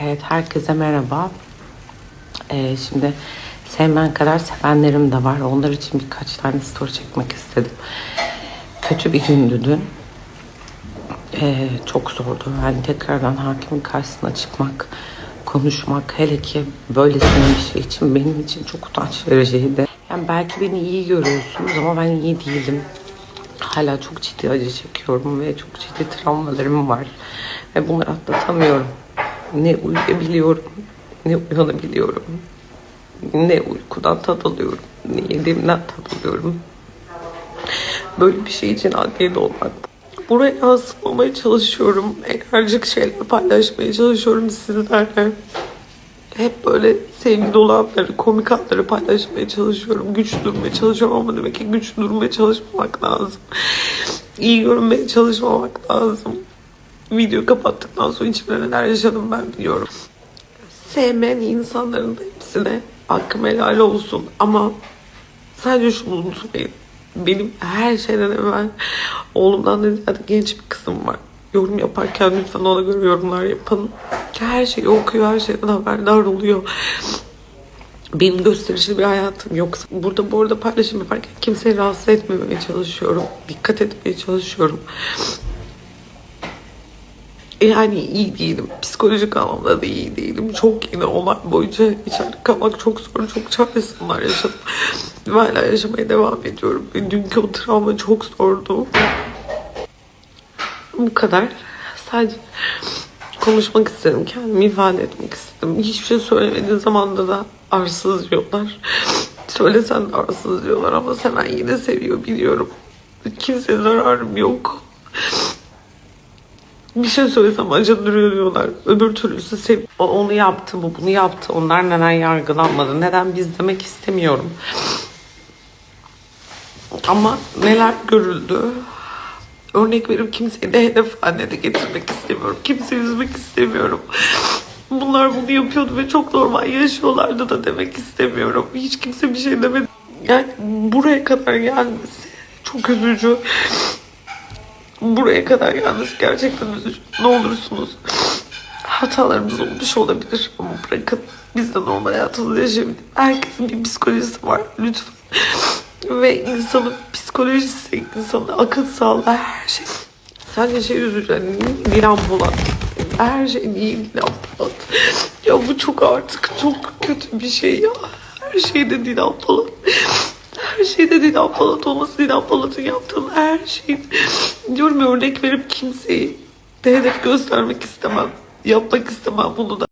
Evet, herkese merhaba. Ee, şimdi sevmen kadar sevenlerim de var. Onlar için birkaç tane story çekmek istedim. Kötü bir gündü dün. Ee, çok zordu. Yani tekrardan hakimin karşısına çıkmak, konuşmak, hele ki böylesine bir şey için benim için çok utanç vericiydi. Yani belki beni iyi görüyorsunuz ama ben iyi değilim. Hala çok ciddi acı çekiyorum ve çok ciddi travmalarım var. Ve bunları atlatamıyorum. Ne uyuyabiliyorum, ne uyanabiliyorum. Ne uykudan tad alıyorum, ne yediğimden tad alıyorum. Böyle bir şey için adliyede olmak. Buraya yansıtmamaya çalışıyorum. Enerjik şeyler paylaşmaya çalışıyorum sizlerle. Hep böyle sevgi dolu anları, komik anları paylaşmaya çalışıyorum. Güç durmaya çalışıyorum ama demek ki güç durmaya çalışmamak lazım. İyi görünmeye çalışmamak lazım. Video kapattıktan sonra içimde neler yaşadım ben biliyorum. Sevmeyen insanların da hepsine hakkım helal olsun. Ama sadece şunu unutmayın. Benim her şeyden evvel oğlumdan da ziyade genç bir kızım var. Yorum yaparken lütfen ona göre yorumlar yapın. Her şeyi okuyor, her şeyden haberdar oluyor. Benim gösterişli bir hayatım yok. Burada bu arada paylaşım yaparken kimseyi rahatsız etmemeye çalışıyorum. Dikkat etmeye çalışıyorum. Yani iyi değilim. Psikolojik anlamda da iyi değilim. Çok yine olay boyunca içeride kalmak çok zor. Çok çaresizler yaşadım. Ve hala yaşamaya devam ediyorum. Dünkü o travma çok zordu. Bu kadar. Sadece konuşmak istedim. Kendimi ifade etmek istedim. Hiçbir şey söylemediği zamanda da arsız diyorlar. Söylesen de arsız diyorlar ama seven yine seviyor biliyorum. Kimseye zararım yok. Bir şey söylesem acındırıyor diyorlar. Öbür türlüsü sev onu yaptı, bu bunu yaptı. Onlar neden yargılanmadı? Neden biz demek istemiyorum. Ama neler görüldü? Örnek verip kimseyi de hedef haline de getirmek istemiyorum. Kimseyi üzmek istemiyorum. Bunlar bunu yapıyordu ve çok normal yaşıyorlardı da demek istemiyorum. Hiç kimse bir şey demedi. Yani buraya kadar gelmesi çok üzücü. Buraya kadar yalnız gerçekten üzücü. Ne olursunuz hatalarımız olmuş olabilir ama bırakın biz de normal hayatımızı yaşayabiliriz. Herkesin bir psikolojisi var lütfen. Ve insanın psikolojisi, insanın akıl sağlığı her şey. Sadece şey üzücü. Hani Dilan. Her şey iyi Dilan Polat. Ya bu çok artık çok kötü bir şey ya. Her şeyde Dilan Polat. Şeyde Dilan Polat olması, Dilan Polat'ın yaptığın her şey. Diyorum örnek verip kimseyi de hedef göstermek istemem. Yapmak istemem bunu da.